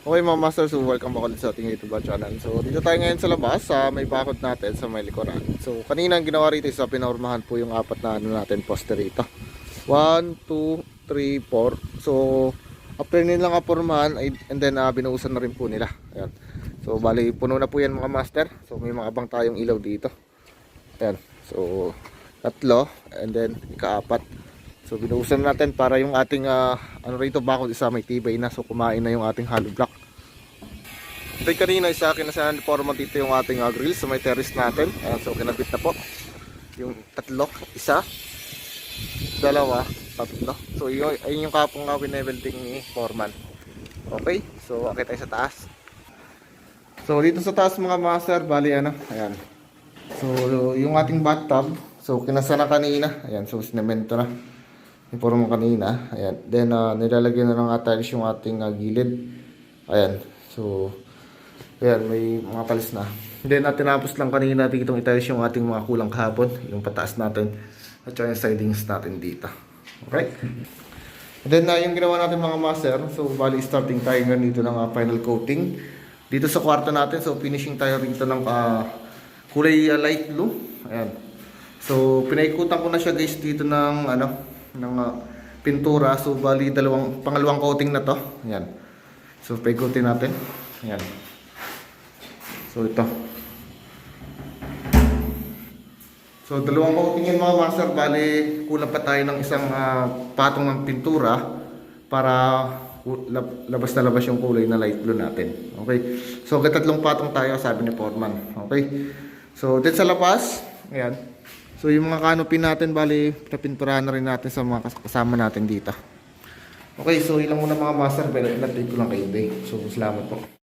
Okay mga master, so welcome back ulit sa ating YouTube channel. So dito tayo ngayon sa labas, sa may bakod natin sa may likuran. So kanina ang ginawa rito is pinormahan po yung apat na ano natin poster rito. 1, 2, 3, 4. So after nilang kapormahan, and then uh, binuusan na rin po nila. Ayan. So bali puno na po yan mga master. So may mga abang tayong ilaw dito. Ayan. So tatlo and then ikaapat. So binuusan natin para yung ating ah, ano rito bakod isa may tibay na so kumain na yung ating hollow block. Ito kanina sa akin na sa forma dito yung ating uh, grill sa may terrace natin. Ayan, so kinabit na po. Yung tatlo, isa, dalawa, tatlo. So yun, ayun yung kapong uh, winewelding ni Foreman. Okay, so akit tayo sa taas. So dito sa taas mga master, bali ano, ayan. So yung ating bathtub, so kinasa na kanina, ayan, so sinemento na. Yung forma kanina, ayan. Then uh, nilalagyan na ng tiles yung ating uh, gilid. Ayan, so ayan, may mga tiles na. Then at tinapos lang kanina dito itiles yung ating mga kulang kahapon, yung pataas natin at saka yung sidings natin dito. Okay? And then uh, yung ginawa natin mga master, so bali starting tayo ngayon dito ng uh, final coating. Dito sa kwarto natin, so finishing tayo rito ng uh, kulay uh, light blue. Ayan. So pinaikutan ko na siya guys dito ng ano, ng uh, pintura. So bali dalawang pangalawang coating na to. Ayan. So paikutin natin. Ayan. So ito. So dalawang coating yan mga master, bali kulang pa tayo ng isang ah, patong ng pintura para labas na labas yung kulay na light blue natin. Okay? So tatlong patong tayo sabi ni Foreman. Okay? So din sa labas, ayan. So yung mga canopy natin bali napinturahan na rin natin sa mga kas- kasama natin dito. Okay, so ilang muna mga master, pero in-update ko lang kayo today. So salamat po.